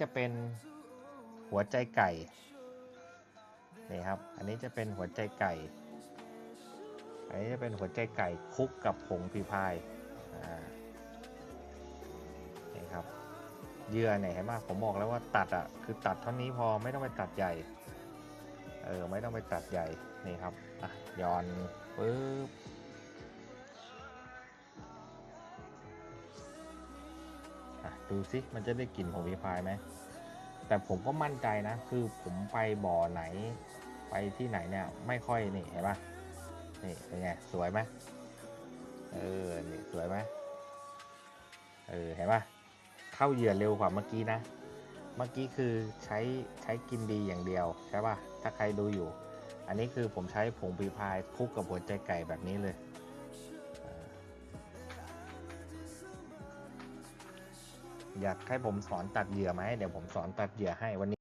จะเป็นหัวใจไก่นี่ครับ อันนี้จะเป็นหัวใจไก่ อันนี้จะเป็นหัวใจไก่คุกกับผงพรีพายนี่ครับเยื่อเนี่ยเห็นไหมผมบอกแล้วว่าตัดอะคือตัดเท่านี้พอไม่ต้องไปตัดใหญ่ เออไม่ต้องไปตัดใหญ่นี่ครับอะย้อนปึ๊บ ดูสิมันจะได้กลิ่นผงพรีพายไหมแต่ผมก็มั่นใจนะ คือผมไปบ่อไหน ไปที่ไหนเนี่ย ไม่ค่อยนี่เห็นปะนี่เป็นไง สวยไหมเออ นี่สวยไหมเออ เห็นปะเข้าเหยื่อเร็วกว่าเมื่อกี้นะ เมื่อกี้คือใช้ใช้กินดีอย่างเดียวใช่ปะถ้าใครดูอยู่ อันนี้คือผมใช้ผงพรีพายคลุกกับหัวใจไก่แบบนี้เลย อยากให้ผมสอนตัดเหยื่อไหมเดี๋ยวผมสอนตัดเหยื่อให้วันนี้